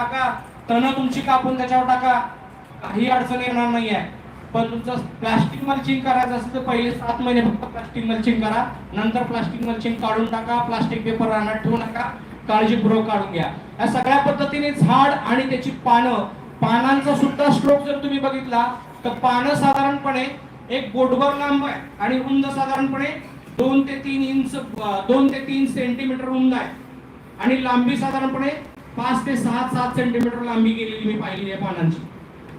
टाका. तण तुमची कापून त्याच्यावर टाका. काही अडचण येणार नाही आहे पण तुमचं प्लास्टिक मल्चिंग करायचं असेल तर पहिले सात महिने फक्त प्लास्टिक मल्चिंग करा. नंतर प्लास्टिक मल्चिंग काढून टाका. प्लास्टिक पेपर रानात ठेवू नका. काळजीपूर्वक काढून घ्या. या सगळ्या पद्धतीने झाड आणि त्याची पानं पानांचा सुद्धा स्ट्रोक जर तुम्ही बघितला तर पानं साधारणपणे एक बोटभर लांब आहे आणि रुंद साधारणपणे दोन ते तीन इंच दोन ते तीन सेंटीमीटर रुंद आहे. आणि लांबी साधारणपणे पाच ते सहा सात सेंटीमीटर लांबी गेलेली मी पाहिलेली आहे पानांची.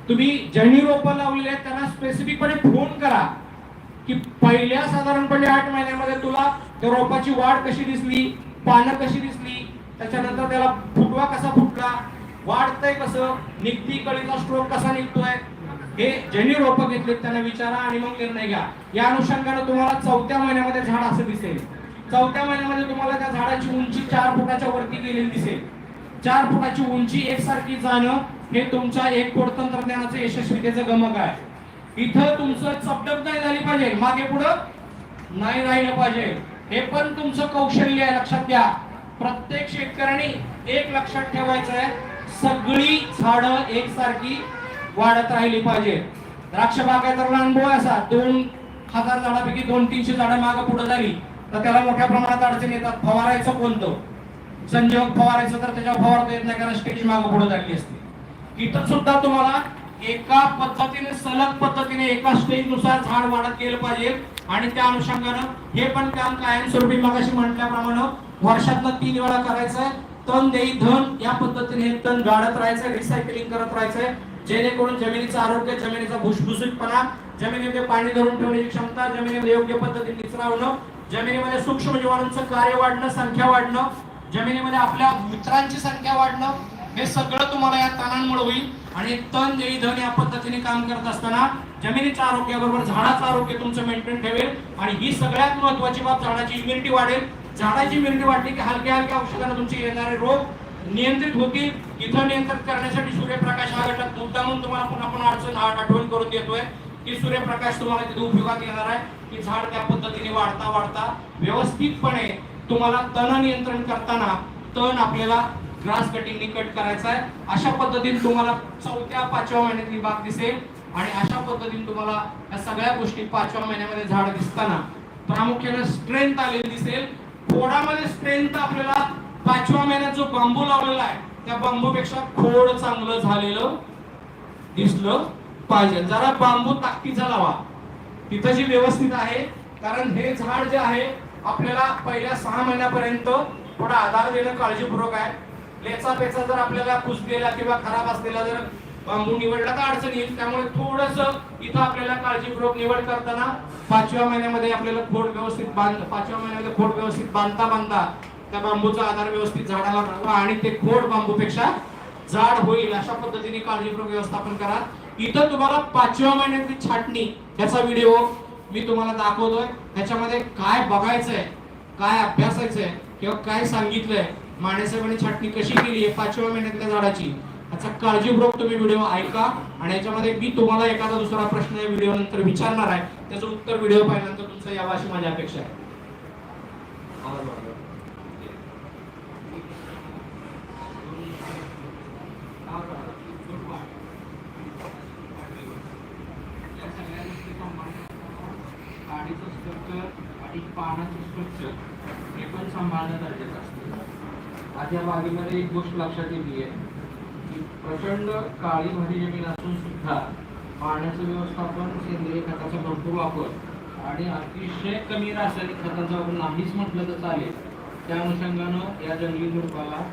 तुम्ही ज्यांनी रोपं लावलेली आहेत त्यांना स्पेसिफिकपणे फोन करा की पहिल्या साधारणपणे आठ महिन्यामध्ये तुला त्या रोपाची वाढ कशी दिसली पानं कशी दिसली त्याच्यानंतर त्याला फुटवा कसा फुटला वाढतंय कसं निघती कळीचा स्ट्रोक कसा निघतोय हे ज्यांनी रोपं घेतलेत त्यांना विचारा आणि मग निर्णय घ्या. या अनुषंगाने तुम्हाला चौथ्या महिन्यामध्ये झाड असं दिसेल. चौथ्या महिन्यामध्ये तुम्हाला त्या झाडाची उंची चार फुटाच्या वरती गेलेली दिसेल. चार फुटाची उंची एकसारखी जाणं हे तुमच्या एक कोड तंत्रज्ञानाचं यशस्वीतेचं गमक आहे. इथं तुमचं चपडप नाही झाली पाहिजे. मागे पुढं नाही राहिलं पाहिजे. हे पण तुमचं कौशल्य आहे लक्षात घ्या. प्रत्येक शेतकऱ्याने एक लक्षात ठेवायचं आहे सगळी झाडं एकसारखी वाढत राहिली पाहिजे. द्राक्ष बागायचा अनुभव असा. दोन हजार झाडापैकी दोन तीनशे झाडं मागं पुढे झाली. तर त्याला मोठ्या प्रमाणात अडचण येतात. फवारायचं कोणतं? संजीवक फवारायचं तर त्याच्यावर फवारता येत नाही कारण स्टेज मागं पुढे झाली असते. कीटक सुद्धा तुम्हाला एका पद्धतीने सलग पद्धतीने एका स्टेजनुसार झाड वाढत गेलं पाहिजे. आणि त्या अनुषंगानं हे पण काम कायमस्वरूपी मागाशी म्हटल्याप्रमाणे वर्षातनं तीन वेळा करायचंय. तण देई धन या पद्धतीने हे तण गाळत राहायचंय रिसायकलिंग करत राहायचंय. जेणेकरून जमिनीचं आरोग्य जमिनीचा भुसभुसीतपणा जमिनीमध्ये पाणी धरून ठेवण्याची क्षमता जमिनीमध्ये योग्य पद्धतीने निचरा होणं जमिनीमध्ये सूक्ष्म जीवाणूंचं कार्य वाढणं संख्या वाढणं जमिनीमध्ये आपल्या मित्रांची संख्या वाढणं हे सगळं तुम्हाला या तणांमुळे होईल. आणि तण देई धन या पद्धतीने काम करत असताना जमिनीच्या आरोग्याबरोबर झाडाचं आरोग्य तुमचं मेंटेन ठेवेल. आणि ही सगळ्यात महत्वाची बाब झाडाची इम्युनिटी वाढेल. झाडाची इम्युनिटी वाढली की हलक्या हलक्या औषधाने तुमचे येणारे रोग नियंत्रित होतील. इथं नियंत्रित करण्यासाठी सूर्यप्रकाश हा घटक मुद्दा म्हणून तुम्हाला पुन्हा पुन्हा अडचण आठवण करून देतोय. की सूर्यप्रकाश तुम्हाला तिथे उपयोगात येणार आहे. की झाड त्या पद्धतीने वाढता वाढता व्यवस्थितपणे तुम्हाला तण नियंत्रण करताना तण आपल्याला ग्रास कटिंगनी कट करायचा आहे. अशा पद्धतीने तुम्हाला चौथ्या पाचव्या महिन्यातली बाग दिसेल. आणि अशा पद्धतीने तुम्हाला या सगळ्या गोष्टी पाचव्या महिन्यामध्ये झाड दिसताना प्रामुख्याने स्ट्रेंथ आलेली दिसेल. खोडामध्ये स्ट्रेंथ आपल्याला पाचव्या महिन्यात जो बांबू लावलेला आहे त्या बांबूपेक्षा खोड चांगलं झालेलं दिसलं पाहिजे. जरा बांबू ताकदीचा लावा. तिथं जी व्यवस्थित आहे कारण हे झाड जे आहे आपल्याला पहिल्या सहा महिन्यापर्यंत थोडा आधार देणं काळजीपूर्वक आहे. लेचा पेचा जर आपल्याला कुसलेला किंवा खराब असलेला जर बांबू निवडला तर अडचण येईल. त्यामुळे थोडस इथं आपल्याला काळजीपूर्वक निवड करताना पाचव्या महिन्यामध्ये आपल्याला खोड व्यवस्थित बांध पाचव्या महिन्यामध्ये खोड व्यवस्थित बांधता बांधता त्या बांबूचा आधार व्यवस्थित झाडाला राहावा आणि ते खोड बांबूपेक्षा जाड होईल. अशा पद्धतीने काळजीपूर्वक व्यवस्थापन करा. इथं तुम्हाला पाचव्या महिन्यातली छाटणी याचा व्हिडिओ मी तुम्हाला दाखवतोय त्याच्यामध्ये काय बघायचंय काय अभ्यासायचंय किंवा काय सांगितलंय मानेसाहेबांनी छाटणी कशी केली आहे पाचव्या महिन्यातल्या झाडाची. याचा काळजीपूर्वक तुम्ही व्हिडिओ ऐका आणि याच्यामध्ये मी तुम्हाला एखादा दुसरा प्रश्न या व्हिडिओ नंतर विचारणार आहे. त्याचं उत्तर व्हिडिओ पाहिल्यानंतर तुमचं यावं अशी माझी अपेक्षा आहे. गाडीचं स्ट्रक्चर आणि पानाचं स्ट्रक्चर हे पण सांभाळणं गरजेचं असतं. आज या बागेमध्ये एक गोष्ट लक्षात येते की प्रचंड काळी भारी जमीन असून सुद्धा पाण्याचं व्यवस्थापन सेंद्रिय खताचा भरपूर वापर आणि अतिशय कमी रासायनिक खताचा वापर नाहीच म्हटलं तर चालेल. त्या अनुषंगानं या जंगली झुडपाला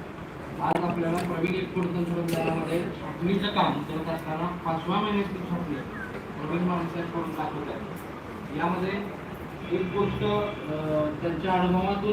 आज आपल्याला प्रवीण एकूण तंत्रज्ञानामध्ये छाटणीचं काम करत असताना पाचव्या महिन्यातली छाटणी प्रवीण माणसाहेब करून दाखवत आहे यामध्ये एक गोष्ट अं, त्यांच्या अनुभवातून